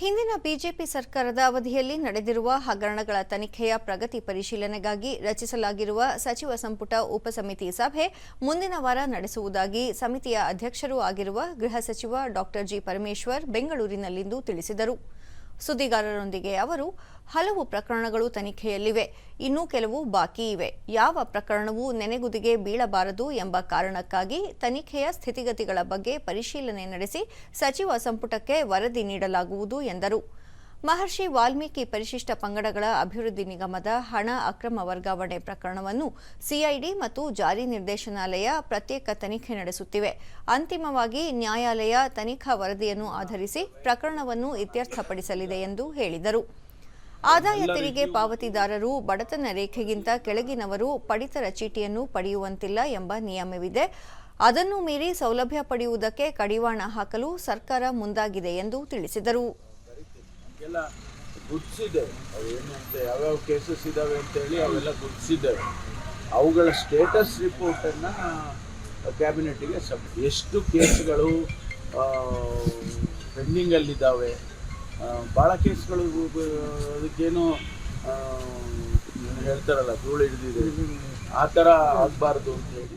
ಹಿಂದಿನ ಬಿಜೆಪಿ ಸರ್ಕಾರದ ಅವಧಿಯಲ್ಲಿ ನಡೆದಿರುವ ಹಗರಣಗಳ ತನಿಖೆಯ ಪ್ರಗತಿ ಪರಿಶೀಲನೆಗಾಗಿ ರಚಿಸಲಾಗಿರುವ ಸಚಿವ ಸಂಪುಟ ಉಪಸಮಿತಿ ಸಭೆ ಮುಂದಿನ ವಾರ ನಡೆಸುವುದಾಗಿ ಸಮಿತಿಯ ಅಧ್ಯಕ್ಷರೂ ಆಗಿರುವ ಗೃಹ ಸಚಿವ ಡಾ ಜಿ ಪರಮೇಶ್ವರ್ ಬೆಂಗಳೂರಿನಲ್ಲಿಂದು ತಿಳಿಸಿದರು. ಸುದ್ದಿಗಾರರೊಂದಿಗೆ ಅವರು, ಹಲವು ಪ್ರಕರಣಗಳು ತನಿಖೆಯಲ್ಲಿವೆ, ಇನ್ನೂ ಕೆಲವು ಬಾಕಿ ಇವೆ. ಯಾವ ಪ್ರಕರಣವು ನೆನೆಗುದಿಗೆ ಬೀಳಬಾರದು ಎಂಬ ಕಾರಣಕ್ಕಾಗಿ ತನಿಖೆಯ ಸ್ಥಿತಿಗತಿಗಳ ಬಗ್ಗೆ ಪರಿಶೀಲನೆ ನಡೆಸಿ ಸಚಿವ ಸಂಪುಟಕ್ಕೆ ವರದಿ ನೀಡಲಾಗುವುದು, ಎಂದರು. ಮಹರ್ಷಿ ವಾಲ್ಮೀಕಿ ಪರಿಶಿಷ್ಟ ಪಂಗಡಗಳ ಅಭಿವೃದ್ಧಿ ನಿಗಮದ ಹಣ ಅಕ್ರಮ ವರ್ಗಾವಣೆ ಪ್ರಕರಣವನ್ನು ಸಿಐಡಿ ಮತ್ತು ಜಾರಿ ನಿರ್ದೇಶನಾಲಯ ಪ್ರತ್ಯೇಕ ತನಿಖೆ ನಡೆಸುತ್ತಿವೆ. ಅಂತಿಮವಾಗಿ ನ್ಯಾಯಾಲಯ ತನಿಖಾ ವರದಿಯನ್ನು ಆಧರಿಸಿ ಪ್ರಕರಣವನ್ನು ಇತ್ಯರ್ಥಪಡಿಸಲಿದೆ ಎಂದು ಹೇಳಿದರು. ಆದಾಯ ತೆರಿಗೆ ಪಾವತಿದಾರರು ಬಡತನ ರೇಖೆಗಿಂತ ಕೆಳಗಿನವರು ಪಡಿತರ ಚೀಟಿಯನ್ನು ಪಡೆಯುವಂತಿಲ್ಲ ಎಂಬ ನಿಯಮವಿದೆ. ಅದನ್ನು ಮೀರಿ ಸೌಲಭ್ಯ ಪಡೆಯುವುದಕ್ಕೆ ಕಡಿವಾಣ ಹಾಕಲು ಸರ್ಕಾರ ಮುಂದಾಗಿದೆ ಎಂದು ತಿಳಿಸಿದರು. ಎಲ್ಲ ಅವು ಏನು ಅಂತ ಯಾವ್ಯಾವ ಕೇಸಸ್ ಇದ್ದಾವೆ ಅಂತೇಳಿ ಅವೆಲ್ಲ ಗುರುತಿಸಿದ್ದೇವೆ ಅವುಗಳ ಸ್ಟೇಟಸ್ ರಿಪೋರ್ಟನ್ನು ಕ್ಯಾಬಿನೆಟ್ಗೆ ಸಬ್ ಎಷ್ಟು ಕೇಸ್ಗಳು ಪೆಂಡಿಂಗಲ್ಲಿದ್ದಾವೆ ಭಾಳ ಕೇಸ್ಗಳು ಅದಕ್ಕೇನು ಹೇಳ್ತಾರಲ್ಲ, ಧೂಳು ಹಿಡಿದಿದೆ. ಆ ಥರ ಆಗಬಾರ್ದು ಅಂತ ಹೇಳಿ.